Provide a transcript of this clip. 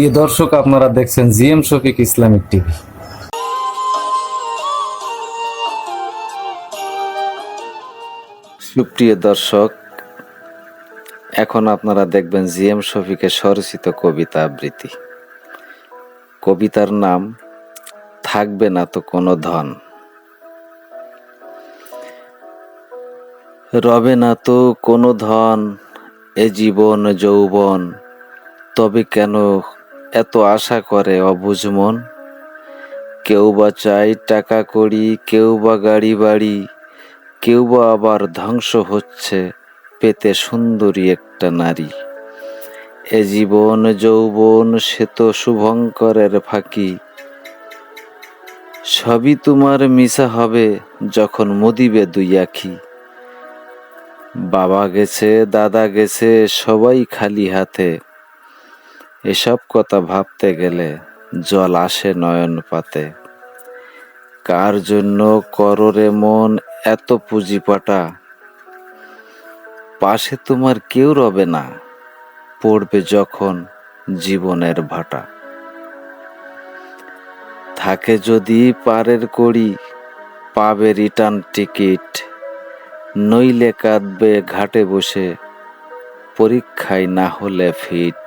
প্রিয় দর্শক, আপনারা দেখছেন জিএম শফিক ইসলামিক টিভি। সুপ্রিয় দর্শক, এখন আপনারা দেখবেন জিএম শফিকের স্বরচিত কবিতা আবৃত্তি। কবিতার নাম, থাকবে না তো কোনো ধন। রবে না তো কোনো ধন, এ জীবন যৌবন, তবে কেন এত আশা করে অবুঝ মন। কেউ বা চাই টাকা কড়ি কেউ বা গাড়ি বাড়ি কেউ বা আবার ধ্বংস হচ্ছে পেতে সুন্দরী একটা নারী। এ জীবন যৌবন সে তো শুভঙ্করের ফাঁকি। সবই তোমার মিশা হবে যখন মদিবে দুই আখি। বাবা গেছে, দাদা গেছে, সবাই খালি হাতে। এসব কথা ভাবতে গেলে জল আসে নয়ন পাতে কার জন্য কররে মন এত পুঁজিপাটা? পাশে তোমার কেউ রবে না, পড়বে যখন জীবনের ভাটা। থাকে যদি পারের করি পাবে রিটার্ন টিকিট, নইলে কাঁদবে ঘাটে বসে, পরীক্ষায় না হলে ফিট।